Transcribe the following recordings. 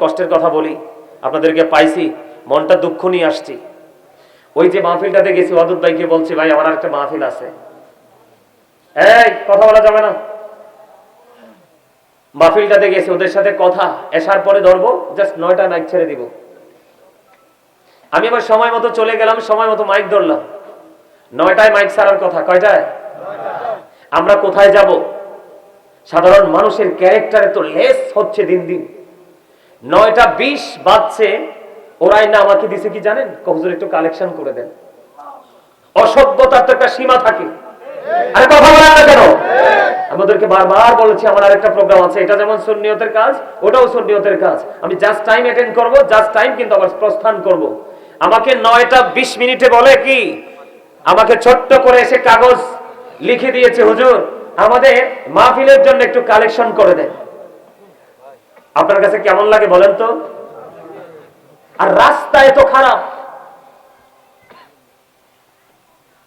কষ্টের কথা বলি, আপনাদেরকে পাইছি, মনটা দুঃখ নিয়ে আসছি। ওই যে মাহফিলটাতে গেছি অদূত ভাইকে বলছি, ভাই, আমার একটা মাহফিল আছে। এই, কথা বলা যাবে না। মাহফিলটাতে গেছি, ওদের সাথে কথা, এসার পরে ধরবো জাস্ট নয়টা মাইক ছেড়ে দিব। আমি আবার সময় মতো চলে গেলাম, সময় মতো মাইক ধরলাম। নয়টায় মাইক ছাড়ার কথা, কয়টায়? আমরা কোথায় যাব? সাধারণ মানুষের ক্যারেক্টারে তো লেস হচ্ছে দিন দিন। নয়টা বিশ বাজছে, ওরাই না আমাকে দিছে কি জানেন? কহজুর একটু কালেকশন করে দেন। অসভ্যতার তো একটা সীমা থাকে। আরে কথা বলেন না কেন? আমাদেরকে বারবার বলেছি, আমার আরেকটা প্রোগ্রাম আছে, এটা যেমন কাজ, ওটাও কাজ। আমি জাস্ট টাইম অ্যাটেন্ড করব জাস্ট টাইম কিন্তু আবার প্রস্থান করব। আমাকে নয়টা বিশ মিনিটে বলে কি? আমাকে ছোট্ট করে এসে কাগজ লিখে দিয়েছে, হুজুর। আমাদের মাহফিলের জন্য একটু কালেকশন করে দেন। আপনার কাছে কেমন লাগে বলেন তো? আর রাস্তা এত খারাপ।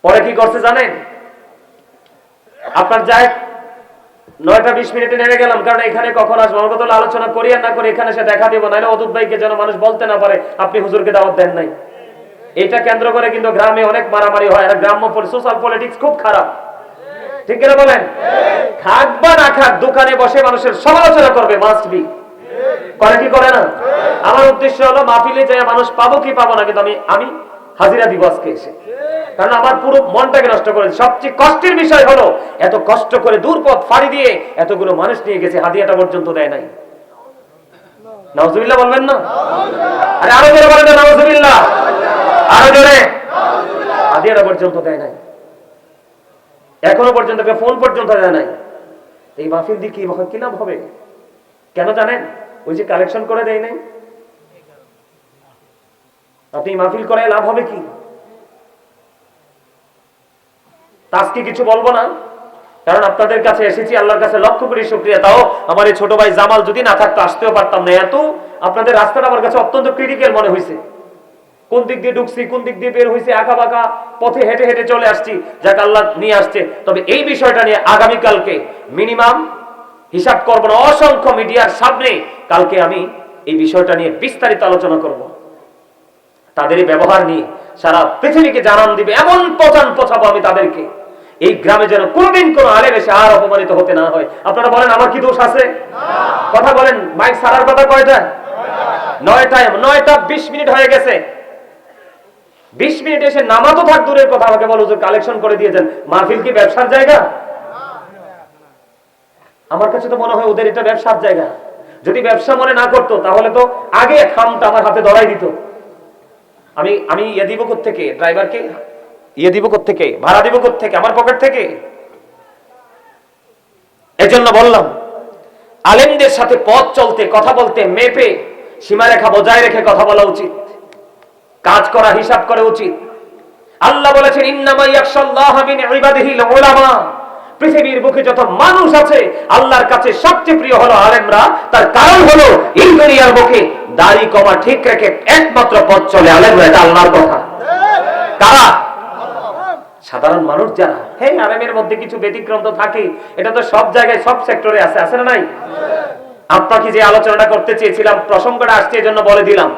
পরে কি করছে জানেন? আপনার যাই নয়টা বিশ মিনিটে নেমে গেলাম কারণ এখানে কখন আসব? আমার কথা আলোচনা করি আর না করে এখানে সে দেখা দিব নাহলে অদূত ভাইকে যেন মানুষ বলতে না পারে আপনি হুজুরকে দাওয়াত দেন নাই। এটা কেন্দ্র করে কিন্তু গ্রামে অনেক মারামারি হয় আর গ্রাম্য সোশ্যাল পলিটিক্স খুব খারাপ। ঠিক কিনা বলেন? খাক বা না খাক দোকানে বসে মানুষের সমালোচনা করবে মাস্ট বি করে কি করে না? আমার উদ্দেশ্য হলো মাহফিলে যায় মানুষ পাবো কি পাবো না, কিন্তু আমি আমি হাজিরা দিব আজকে এসে। কারণ আমার পুরো মনটাকে নষ্ট করে সবচেয়ে কষ্টের বিষয় হলো, এত কষ্ট করে দূর পথ ফাড়ি দিয়ে এতগুলো মানুষ নিয়ে গেছে, হাদিয়াটা পর্যন্ত দেয় নাই। নাউজুবিল্লাহ বলবেন না? আরে আরও জোরে বলেন না, নাউজুবিল্লাহ। আরও জোরে। হাদিয়াটা পর্যন্ত দেয় নাই। এখনও পর্যন্ত ফোন পর্যন্ত দেয় নাই। এই মাহফিল দিয়ে কি কি হবে? কেন জানেন? ওই যে কালেকশন করে দেয় নাই? আপনি মাহফিল করে লাভ হবে কি? তা আজকে কিছু বলব না? কারণ আপনাদের কাছে এসেছি, আল্লাহর কাছে লক্ষ কোটি শুক্রিয়া। তাও আমার এই ছোট ভাই জামাল যদি না থাকতো, আসতেও পারতাম না। এত আপনাদের রাস্তাটা আমার কাছে অত্যন্ত ক্রিটিক্যাল মনে হয়েছে কোন দিক দিয়ে ঢুকছি, কোন দিক দিয়ে বের হয়েছে আঁকা বাঁকা পথে হেঁটে হেঁটে চলে আসছি, যাকে আল্লাহ নিয়ে আসছে। তবে এই বিষয়টা নিয়ে আগামীকালকে মিনিমাম হিসাব করব না, অসংখ্য মিডিয়ার সামনে কালকে আমি এই বিষয়টা নিয়ে বিস্তারিত আলোচনা করব। তাদের ব্যবহার নিয়ে সারা পৃথিবীকে জানান দিবে, এমন পচান পচাবো আমি তাদেরকে। এই গ্রামে যেন কোনদিন কোন আলেম এসে আর অপমানিত হতে না হয়। আপনারা বলেন, আমার কি দোষ আছে? কথা বলেন, মাইক সারার কথা কয়টা? নয়টায়, নয়টা বিশ মিনিট হয়ে গেছে। বিশ মিনিট এসে নামাজও থাক, দূরের কথা আমাকে বলো কালেকশন করে দিয়েছেন মাহফিল কি ব্যবসার জায়গা? আমার কাছে তো মনে হয় ওদের এটা ব্যবসার জায়গা। যদি ব্যবসা মনে না করতো, তাহলে তো আগে খামটা আমার হাতে ধরাই দিত। আমি আমি ইয়ে দিব থেকে ড্রাইভারকে? ইয়ে দিব থেকে ভাড়া দিব থেকে আমার পকেট থেকে? এজন্য বললাম, আলেমদের সাথে পথ চলতে, কথা বলতে, মেপে, সীমারেখা বজায় রেখে কথা বলা উচিত। কাজ করা, হিসাব করা উচিত। আল্লাহ বলেছেন, ইন্নামা ইয়াখশাল্লাহ মিন ইবাদিহিল উলামা। পৃথিবীর বুকে যত মানুষ আছে, আল্লাহর কাছে সবচেয়ে প্রিয় হলো আলেমরা। তার কারণ হলো এই দুনিয়ার বুকে দাড়ি কমা ঠিক রেখে একমাত্র পথ চলে আলেমরা, এটা আল্লাহর কথা। কারা? সাধারণ মানুষ যারা। হ্যাঁ আলেমের মধ্যে কিছু ব্যতিক্রম তো থাকে। এটা তো সব জায়গায়, সব সেক্টরে আছে আছে না নাই? আপনাকে যে আলোচনাটা করতে চেয়েছিলাম, প্রসঙ্গটা আসছে, এজন্য বলে দিলাম।